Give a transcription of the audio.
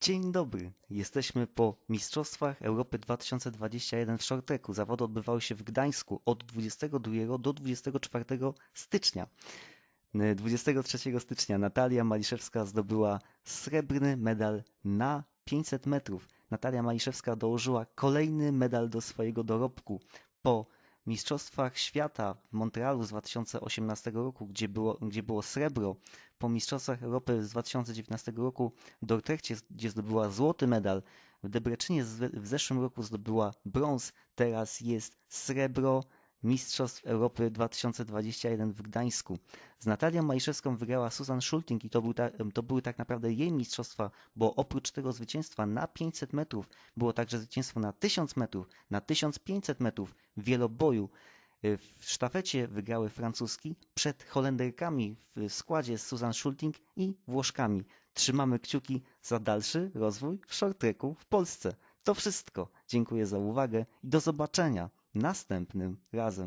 Dzień dobry, jesteśmy po Mistrzostwach Europy 2021 w shorttracku. Zawody odbywały się w Gdańsku od 22 do 24 stycznia. 23 stycznia Natalia Maliszewska zdobyła srebrny medal na 500 metrów. Natalia Maliszewska dołożyła kolejny medal do swojego dorobku po Mistrzostwach Świata w Montrealu z 2018 roku, gdzie było, gdzie było srebro, po Mistrzostwach Europy z 2019 roku w Dortrechcie, gdzie zdobyła złoty medal, w Debreczynie w zeszłym roku zdobyła brąz, teraz jest srebro Mistrzostw Europy 2021 w Gdańsku. Z Natalią Maliszewską wygrała Susan Schulting i to, był ta, to były tak naprawdę jej mistrzostwa, bo oprócz tego zwycięstwa na 500 metrów było także zwycięstwo na 1000 metrów, na 1500 metrów wieloboju. W sztafecie wygrały Francuski przed Holenderkami w składzie z Susan Schulting i Włoszkami. Trzymamy kciuki za dalszy rozwój w short w Polsce. To wszystko. Dziękuję za uwagę i do zobaczenia następnym razem.